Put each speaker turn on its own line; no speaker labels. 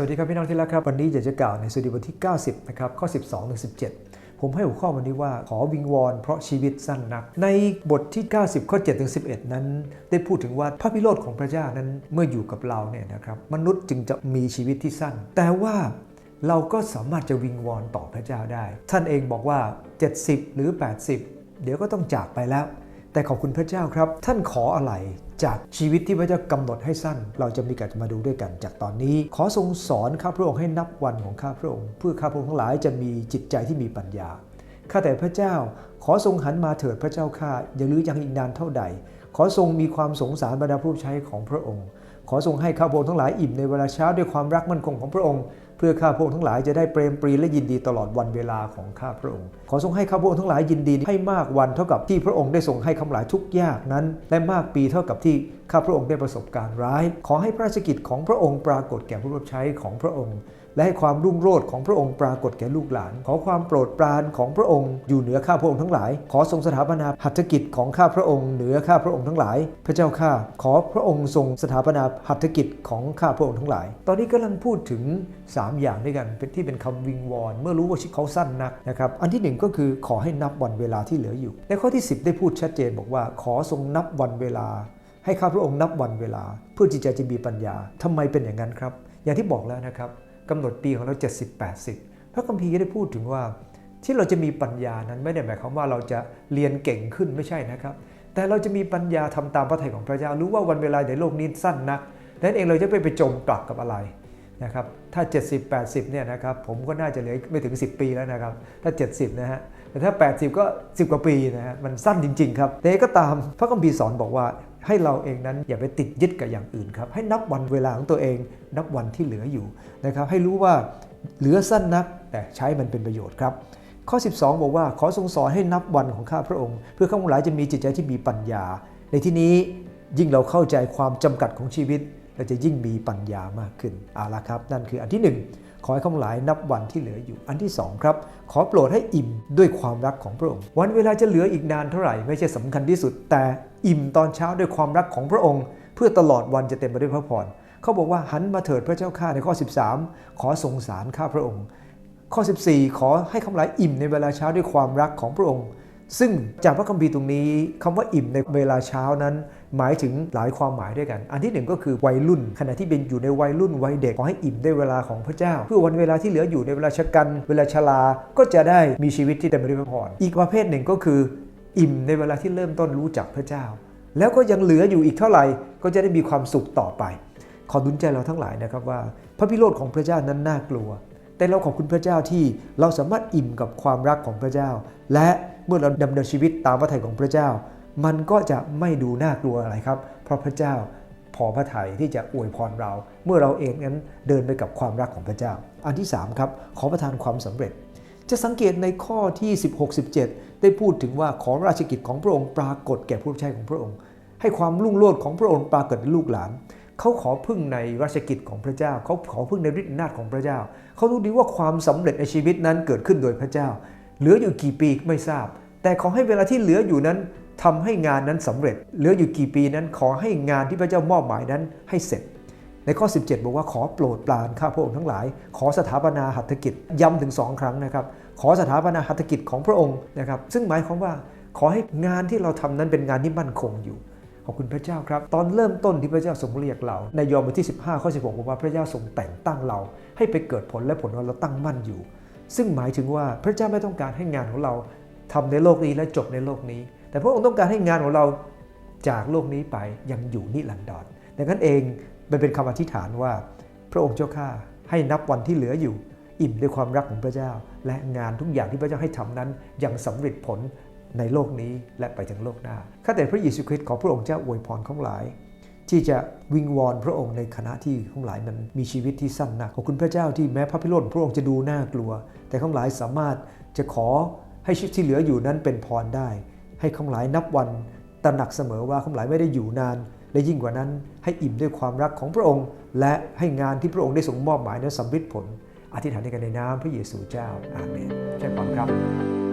สวัสดีครับพี่น้องที่รักครับ วันนี้อยากจะกล่าวในสดุดีบทที่ 90 นะครับ ข้อ 12ถึง17 ผมให้หัวข้อวันนี้ว่าขอวิงวอนเพราะชีวิตสั้นนัก ในบทที่ 90 ข้อ7ถึง11 นั้น ได้พูดถึงว่าพระพิโรธของพระเจ้านั้นเมื่ออยู่กับเราเนี่ยนะครับมนุษย์จึงจะมีชีวิตที่สั้น แต่ว่าเราก็สามารถจะวิงวอนต่อพระเจ้าได้ ท่านเองบอกว่า 70 หรือ 80 เดี๋ยวก็ต้องจากไปแล้ว แต่ขอบคุณพระเจ้าครับ ท่านขออะไรจากชีวิตที่พระเจ้ากำหนดให้สั้น เราจะมีการมาดูด้วยกันจากตอนนี้ ขอทรงสอนข้าพระองค์ให้นับวันของข้าพระองค์ เพื่อข้าพระองค์ทั้งหลายจะมีจิตใจที่มีปัญญาข้าแต่พระเจ้า ขอทรงหันมาเถิดพระเจ้าข้าอย่าลือยังอีกนานเท่าใด ขอทรงมีความสงสารบรรดาผู้ใช้ของพระองค์ ขอทรงให้ข้าพระองค์ทั้งหลายอิ่มในเวลาเช้าด้วยความรักมั่นคงของพระองค์ เพื่อข้าพระองค์ทั้งหลายจะได้เปรมปรีและยินดีตลอดวันเวลาของข้าพระองค์ ขอทรงให้ข้าพระองค์ทั้งหลายยินดีให้มากวันเท่ากับที่พระองค์ได้ทรงให้คำหลายทุกยากนั้น และมากปีเท่ากับที่ข้าพระองค์ได้ประสบการณ์ร้าย ขอให้พระราชกิจของพระองค์ปรากฏแก่ผู้รับใช้ของพระองค์ และให้ความรุ่งโรจน์ของพระองค์ปรากฏแก่ลูกหลาน ขอความโปรดปรานของพระองค์อยู่เหนือข้าพระองค์ทั้งหลาย ขอทรงสถาปนาหัตถกิจของข้าพระองค์เหนือข้าพระองค์ทั้งหลาย พระเจ้าข้าขอพระองค์ทรงสถาปนาหัตถกิจของข้าพระองค์ทั้งหลาย ตอนนี้กำลังพูดถึง 3 อย่างด้วยกันเป็นที่เป็นคำวิงวอน เมื่อรู้ว่าชีวิตเขาสั้นนักนะครับอันที่หนึ่งก็คือขอให้นับวันเวลาที่เหลืออยู่ ในข้อที่ 10 ได้พูดชัดเจนบอกว่า ขอทรงนับวันเวลา ให้ข้าพระองค์นับวันเวลา เพื่อจิตใจจะมีปัญญาทำไมเป็นอย่างนั้นครับ อย่างที่บอกแล้วนะครับ กำหนดปีของเรา 70 80 พระคัมภีร์ได้พูดถึงว่าที่เราจะมีปัญญานั้นไม่ได้หมายความว่าเราจะเรียนเก่งขึ้นไม่ใช่นะครับ แต่เราจะมีปัญญาทำตามพระทัยของพระเจ้ารู้ว่าวันเวลาในโลกนี้สั้นนักนั้นเองเราจะไปไปจมปลักกับอะไรนะครับถ้า 70 80เนี่ยนะครับผมก็น่าจะเหลือไม่ถึง 10 ปีแล้วนะครับถ้า 70 นะฮะแต่ถ้า 80 ก็ 10 กว่าปีนะฮะมันสั้นจริง ๆ ครับแต่ก็ตามพระคัมภีร์สอนบอกว่าให้เราเองนั้นอย่าไปติดยึดกับอย่างอื่นครับ ให้นับวันเวลาของตัวเอง นับวันที่เหลืออยู่นะครับ ให้รู้ว่าเหลือสั้นนัก แต่ใช้มันเป็นประโยชน์ครับ ข้อ 12 บอกว่าขอทรงสอนให้นับวันของข้าพระองค์ เพื่อข้าพระหลายจะมีจิตใจที่มีปัญญา ในที่นี้ยิ่งเราเข้าใจความจำกัดของชีวิต เราจะยิ่งมีปัญญามากขึ้นเอาละครับ นั่นคืออันที่ 1 ขอให้ข้าพระหลายนับวันที่เหลืออยู่อันที่ 2 ครับ ขอโปรดให้อิ่มด้วยความรักของพระองค์ วันเวลาจะเหลืออีกนานเท่าไหร่ไม่ใช่สำคัญที่สุด แต่อิ่มตอนเช้าด้วยความรักของพระองค์ เพื่อตลอดวันจะเต็มไปด้วยพระพรเขาบอกว่าหันมาเถิดพระเจ้าข้าในข้อ 13 ขอสงสารข้าพระองค์ ข้อ 14 ขอให้คำหลายอิ่มในเวลาเช้าด้วยความรักของพระองค์ ซึ่งจากพระคัมภีร์ตรงนี้คำว่าอิ่มในเวลาเช้านั้น หมายถึงหลายความหมายด้วยกัน อันที่หนึ่งก็คือวัยรุ่น ขณะที่เป็นอยู่ในวัยรุ่นวัยเด็กขอให้อิ่มด้วยเวลาของพระเจ้า เพื่อวันเวลาที่เหลืออยู่ในเวลาชะกัน เวลาชราก็จะได้มีชีวิตที่เต็มไปด้วยพระพรอีกประเภทหนึ่งก็คือ อิ่มในเวลาที่เริ่มต้นรู้จักพระเจ้า แล้วก็ยังเหลืออยู่อีกเท่าไหร่ก็จะได้มีความสุขต่อไป ขอดุลใจเราทั้งหลายนะครับว่า พระพิโรธของพระเจ้านั้นน่ากลัว แต่เราขอบคุณพระเจ้าที่เราสามารถอิ่มกับความรักของพระเจ้า และเมื่อเราดำเนินชีวิตตามพระทัยของพระเจ้า มันก็จะไม่ดูน่ากลัวอะไรครับ เพราะพระเจ้าพอพระทัยที่จะอวยพรเรา เมื่อเราเองนั้นเดินไปกับความรักของพระเจ้า อันที่3ครับขอประทานความสำเร็จ จะสังเกตในข้อที่ 16-17 ได้พูดถึงว่าขอราชกิจของพระองค์ปรากฏแก่ผู้รับใช้ของพระองค์ ให้ความรุ่งโรจน์ของพระองค์ปรากฏในลูกหลาน เขาขอพึ่งในราชกิจของพระเจ้า เขาขอพึ่งในฤทธิอำนาจของพระเจ้า เขารู้ดีว่าความสำเร็จในชีวิตนั้นเกิดขึ้นโดยพระเจ้า เหลืออยู่กี่ปีไม่ทราบ แต่ขอให้เวลาที่เหลืออยู่นั้นทำให้งานนั้นสำเร็จ เหลืออยู่กี่ปีนั้นขอให้งานที่พระเจ้ามอบหมายนั้นให้เสร็จ ในข้อ 17 บอกว่าขอโปรดปรานข้าพระองค์ทั้งหลาย ขอสถาปนาหัตถกิจย้ำถึงสองครั้งนะครับ ขอสถาปนาหัตถกิจของพระองค์นะครับ ซึ่งหมายความว่าขอให้งานที่เราทำนั้นเป็นงานที่มั่นคงอยู่ ขอบคุณพระเจ้าครับ ตอนเริ่มต้นที่พระเจ้าทรงเรียกเรา ในยอห์นบทที่ 15 ข้อ 16 บอกว่าพระเจ้าทรงแต่งตั้งเรา ให้ไปเกิดผลและผลของเราตั้งมั่นอยู่ ซึ่งหมายถึงว่าพระเจ้าไม่ต้องการให้งานของเราทำในโลกนี้และจบในโลกนี้ แต่พระองค์ต้องการให้งานของเราจากโลกนี้ไปยังอยู่นิรันดรดังนั้นเองมันเป็นคำอธิษฐานว่า พระองค์เจ้าข้าให้นับวันที่เหลืออยู่ อิ่มด้วยความรักของพระเจ้า และงานทุกอย่างที่พระเจ้าให้ทำนั้นยังสำเร็จผล ในโลกนี้และไปถึงโลกหน้า ข้าแต่พระเยซูคริสต์ขอพระองค์เจ้าอวยพรของหลาย ที่จะวิงวอนพระองค์ในคณะที่ของหลายนั้นมีชีวิตที่สั้นนัก ขอบคุณพระเจ้าที่แม้พระพิโรธพระองค์จะดูน่ากลัว แต่ของหลายสามารถจะขอให้ชีวิตที่เหลืออยู่นั้นเป็นพรได้ ให้ของหลายนับวันตระหนักเสมอว่าของหลายไม่ได้อยู่นาน และยิ่งกว่านั้นให้อิ่มด้วยความรักของพระองค์ และให้งานที่พระองค์ได้ทรงมอบหมายนั้นสำเร็จผลอธิษฐานในกันในน้ำพระเยซูเจ้าอาเมนใช่ความครับ